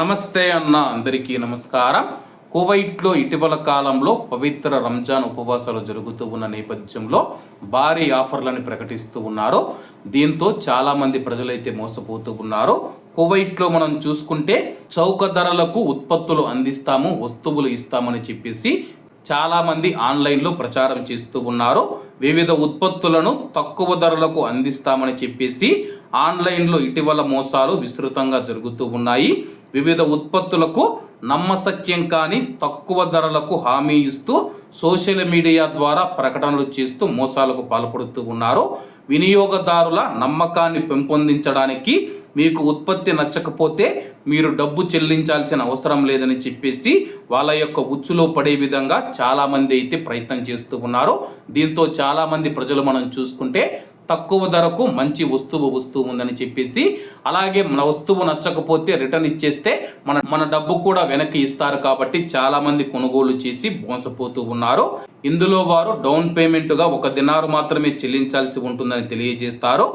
నమస్తే అన్న అందరికీ నమస్కారం. కువైట్లో ఇటీవల కాలంలో పవిత్ర రంజాన్ ఉపవాసాలు జరుగుతూ ఉన్న నేపథ్యంలో భారీ ఆఫర్లను ప్రకటిస్తూ ఉన్నారు. దీంతో చాలామంది ప్రజలైతే మోసపోతూ ఉన్నారు కువైట్లో మనం చూసుకుంటే చౌక ధరలకు ఉత్పత్తులు అందిస్తాము వస్తువులు ఇస్తామని చెప్పేసి చాలామంది ఆన్లైన్లో ప్రచారం చేస్తూ ఉన్నారు. వివిధ ఉత్పత్తులను తక్కువ ధరలకు అందిస్తామని చెప్పేసి ఆన్లైన్లో ఇటీవల మోసాలు విస్తృతంగా జరుగుతూ ఉన్నాయి. వివిధ ఉత్పత్తులకు నమ్మశక్యం కాని తక్కువ ధరలకు హామీ ఇస్తూ సోషల్ మీడియా ద్వారా ప్రకటనలు చేస్తూ మోసాలకు పాల్పడుతూ ఉన్నారు. వినియోగదారుల నమ్మకాన్ని పెంపొందించడానికి మీకు ఉత్పత్తి నచ్చకపోతే మీరు డబ్బు చెల్లించాల్సిన అవసరం లేదని చెప్పేసి వాళ్ళ యొక్క ఉచ్చులో పడే విధంగా చాలామంది అయితే ప్రయత్నం చేస్తూ ఉన్నారు. దీంతో చాలామంది ప్రజలు మనం చూసుకుంటే తక్కువ ధరకు మంచి వస్తువు వస్తువు ఉందని చెప్పేసి అలాగే మన వస్తువు నచ్చకపోతే రిటర్న్ ఇచ్చేస్తే మన మన డబ్బు కూడా వెనక్కి ఇస్తారు కాబట్టి చాలా మంది కొనుగోలు చేసి మోసపోతూ ఉన్నారు. ఇందులో వారు డౌన్ పేమెంట్గా ఒక దినారు మాత్రమే చెల్లించాల్సి ఉంటుందని తెలియజేస్తారు.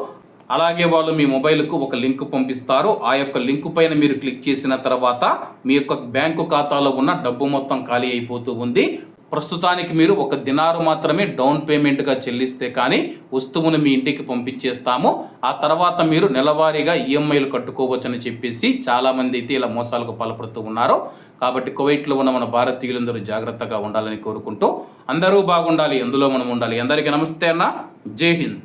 అలాగే వాళ్ళు మీ మొబైల్కు ఒక లింక్ పంపిస్తారు. ఆ యొక్క లింక్ పైన మీరు క్లిక్ చేసిన తర్వాత మీ యొక్క బ్యాంకు ఖాతాలో ఉన్న డబ్బు మొత్తం ఖాళీ అయిపోతూ ఉంది. ప్రస్తుతానికి మీరు ఒక దినారు మాత్రమే డౌన్ పేమెంట్గా చెల్లిస్తే కానీ వస్తువును మీ ఇంటికి పంపించేస్తాము. ఆ తర్వాత మీరు నెలవారీగా ఈఎంఐలు కట్టుకోవచ్చని చెప్పేసి చాలామంది అయితే ఇలా మోసాలకు పాల్పడుతూ ఉన్నారు. కాబట్టి కువైట్లో ఉన్న మన భారతీయులందరూ జాగ్రత్తగా ఉండాలని కోరుకుంటూ అందరూ బాగుండాలి అందులో మనం ఉండాలి. అందరికీ నమస్తే అన్న. జై హింద్.